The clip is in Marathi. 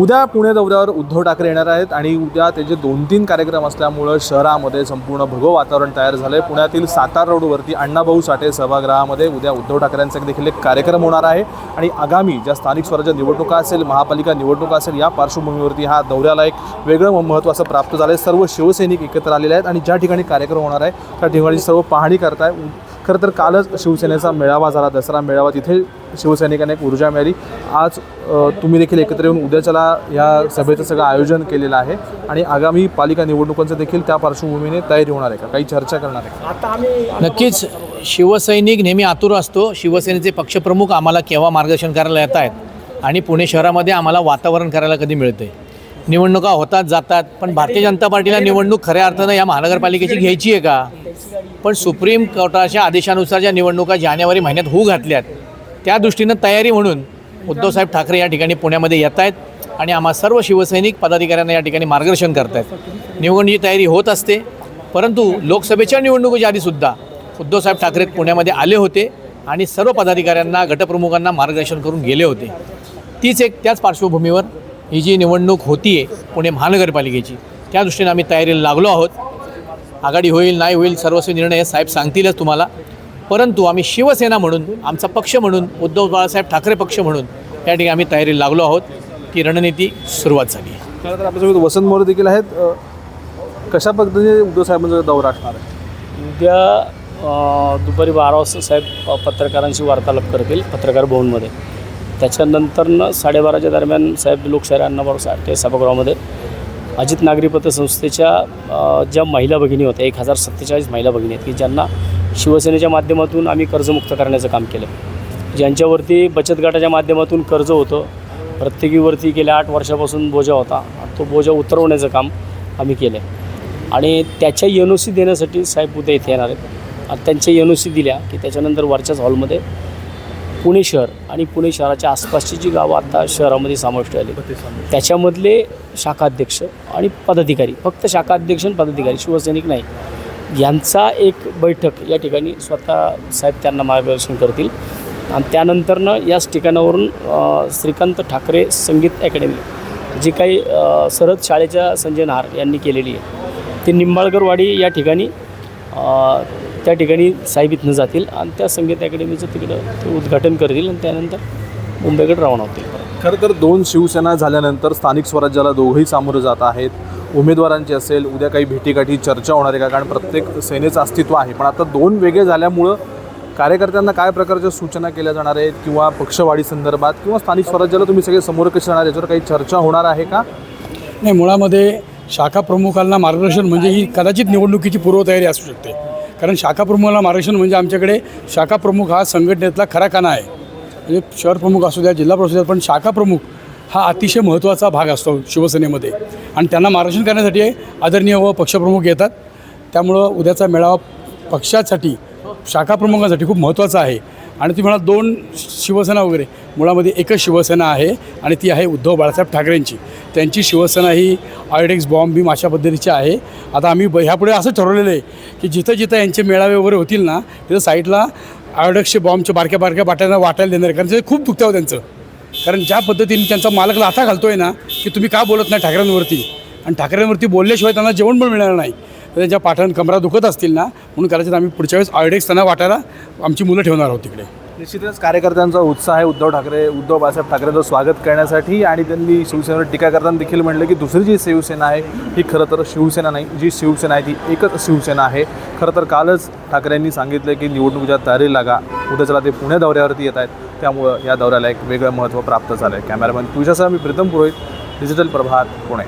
उद्या पुणे दौऱ्यावर उद्धव ठाकरे येणार आहेत आणि उद्या त्याचे दोन तीन कार्यक्रम असल्यामुळं शहरामध्ये संपूर्ण भगव वातावरण तयार झालं आहे पुण्यातील सातार रोडवरती अण्णाभाऊ साठे सभागृहामध्ये उद्या उद्धव ठाकरेंचा देखील एक कार्यक्रम होणार आहे. आणि आगामी ज्या स्थानिक स्वराज्य निवडणुका असेल महापालिका निवडणुका असेल या पार्श्वभूमीवरती हा दौऱ्याला एक वेगळं महत्त्वाचं प्राप्त झालं आहे सर्व शिवसैनिक एकत्र आलेले आहेत आणि ज्या ठिकाणी कार्यक्रम होणार आहे त्या ठिकाणी सर्व पाहणी करताय. खरं तर कालच शिवसेनेचा मेळावा झाला दसरा मेळावा तिथे शिवसैनिकांना एक ऊर्जा मिळाली. आज तुम्ही देखील एकत्र येऊन उद्याच्याला या सभेचं सगळं आयोजन केलेलं आहे आणि आगामी पालिका निवडणुकांचं देखील त्या पार्श्वभूमीने तयारी होणार आहे का? काही चर्चा करणार आहे का? नक्कीच शिवसैनिक नेहमी आतुर असतो. शिवसेनेचे पक्षप्रमुख आम्हाला केव्हा मार्गदर्शन करायला येत आहेत आणि पुणे शहरामध्ये आम्हाला वातावरण करायला कधी मिळते निवडणुका होतात जातात पण भारतीय जनता पार्टीला निवडणूक खऱ्या अर्थानं या महानगरपालिकेची घ्यायची आहे का? पण सुप्रीम कोर्टाच्या आदेशानुसार ज्या निवडणुका जानेवारी महिन्यात होऊ घातल्यात त्या दृष्टीनं तयारी म्हणून उद्धवसाहेब ठाकरे या ठिकाणी पुण्यामध्ये येत आहेत आणि आम्हा सर्व शिवसैनिक पदाधिकाऱ्यांना या ठिकाणी मार्गदर्शन करत आहेत. निवडणुकीची तयारी होत असते परंतु लोकसभेच्या निवडणुकीच्या आधीसुद्धा उद्धवसाहेब ठाकरे पुण्यामध्ये आले होते आणि सर्व पदाधिकाऱ्यांना गटप्रमुखांना मार्गदर्शन करून गेले होते. तीच एक त्याच पार्श्वभूमीवर ही जी निवडणूक होती आहे पुणे महानगरपालिकेची त्या दृष्टीने आम्ही तयारीला लागलो आहोत. आघाडी होईल नाही होईल सर्वस्वी निर्णय हे साहेब सांगतीलच तुम्हाला. परंतु आम्ही शिवसेना म्हणून आमचा पक्ष म्हणून उद्धव बाळासाहेब ठाकरे पक्ष म्हणून या ठिकाणी आम्ही तयारीला लागलो आहोत ती रणनीती सुरुवात झाली. आहे आपल्यासोबत वसंत मोरे देखील आहेत. कशा पद्धतीने उद्धव साहेबांचा दौरा असणार आहे? उद्या दुपारी बारा वाजता साहेब पत्रकारांशी वार्तालाप करतील पत्रकार भवनमध्ये. त्याच्यानंतरनं साडेबाराच्या दरम्यान साहेब लोकशाही अण्णाभाऊ साठे सभागृहामध्ये. अजित नागरी पतसंस्थेच्या ज्या महिला भगिनी होत्या एक हजार सत्तेचाळीस महिला भगिनी आहेत की ज्यांना शिवसेनेच्या माध्यमातून आम्ही कर्जमुक्त करण्याचं काम केलं. ज्यांच्यावरती बचत गटाच्या माध्यमातून कर्ज होतं प्रत्येकीवरती गेल्या आठ वर्षापासून बोजा होता तो बोजा उतरवण्याचं काम आम्ही केलं आणि त्याच्या एन ओ सी देण्यासाठी साहेब उद्या इथे येणार आहेत. आणि त्यांच्या एन ओ सी दिल्या की त्याच्यानंतर वरच्याच हॉलमध्ये पुणे शहर आणि पुणे शहराच्या आसपासची जी गावं आता शहरामध्ये समाविष्ट झाली त्याच्यामधले शाखाध्यक्ष आणि पदाधिकारी फक्त शाखाध्यक्ष आणि पदाधिकारी शिवसैनिक नाही यांचा एक बैठक या ठिकाणी स्वतः साहेब त्यांना मार्गदर्शन करतील. आणि त्यानंतरनं याच ठिकाणावरून श्रीकांत ठाकरे संगीत अकॅडमी जी काही सरद शाळेच्या संजय नहार यांनी केलेली आहे. ती निंबाळकरवाडी या ठिकाणी त्या ठिकाणी साहेब इथनं जातील आणि त्या संगीत अकॅडमीचं तिकडं ते उद्घाटन करतील आणि त्यानंतर मुंबईकडे रवाना होतील. खरं तर दोन शिवसेना झाल्यानंतर स्थानिक स्वराज्याला दोघंही सामोरं जात आहेत. उमेदवारांची असेल उद्या काही भेटीगाठी चर्चा होणार आहे का? कारण प्रत्येक सेनेचं अस्तित्व आहे. पण आता दोन वेगळे झाल्यामुळं कार्यकर्त्यांना काय प्रकारच्या सूचना केल्या जाणार आहेत? किंवा पक्षवाढी संदर्भात किंवा स्थानिक स्वराज्याला तुम्ही सगळे समोर कसे राहणार? याच्यावर काही चर्चा होणार आहे का? नाही मुळामध्ये शाखा प्रमुखांना मार्गदर्शन म्हणजे ही कदाचित निवडणुकीची पूर्वतयारी असू शकते. कारण शाखाप्रमुखाला मार्गदर्शन म्हणजे आमच्याकडे शाखाप्रमुख हा संघटनेतला खरा काना आहे. म्हणजे शहर प्रमुख असू द्या जिल्हा प्रमुख असू द्या पण शाखाप्रमुख हा अतिशय महत्त्वाचा भाग असतो शिवसेनेमध्ये. आणि त्यांना मार्गदर्शन करण्यासाठी आदरणीय व पक्षप्रमुख येतात. त्यामुळं उद्याचा मेळावा पक्षासाठी शाखाप्रमुखांसाठी खूप महत्त्वाचा आहे. आणि ती म्हणा दोन शिवसेना वगैरे मुळामध्ये एकच शिवसेना आहे आणि ती आहे उद्धव बाळासाहेब ठाकरेंची. त्यांची शिवसेना ही आयडेक्स बॉम्ब बीम अशा पद्धतीची आहे. आता आम्ही ब ह्यापुढे असं ठरवलेलं आहे की जिथं जिथं यांचे मेळावे वगैरे होतील ना तिथं साईडला आयोडेक्सचे बॉम्बच्या बारक्या बारक्या बाट्यांना वाटायला देणार आहे. कारण ते खूप दुखतं हो त्यांचं. कारण ज्या पद्धतीने त्यांचा मालक लाथा आहे ना की तुम्ही का बोलत नाही ठाकरेंवरती? आणि ठाकरेंवरती बोलल्याशिवाय त्यांना जेवण पण मिळणार नाही. त्यांच्या पाठण कमरा दुखत असतील ना म्हणून कदाचित आम्ही पुढच्या वेळेस आयोडेक्स त्यांना वाटायला आमची मुलं ठेवणार आहोत तिकडे. निश्चितच कार्यकर्त्यांचा उत्साह आहे. उद्धव ठाकरे उद्धव बाळासाहेब ठाकरेंचं स्वागत करण्यासाठी आणि त्यांनी शिवसेनेवर टीका करताना देखील म्हणलं की दुसरी जी शिवसेना आहे ही खरं तर शिवसेना नाही. जी शिवसेना आहे ती एकच शिवसेना आहे. खरं तर कालच ठाकरेंनी सांगितलं की निवडणुकीच्या तयारी लागा. उद्याच्याला ते पुणे दौऱ्यावरती येत आहेत. त्यामुळं या दौऱ्याला एक वेगळं महत्त्व प्राप्त झालं आहे कॅमेरामॅन तुझ्यासह मी प्रीतम पुरोहित डिजिटल प्रभात पुणे.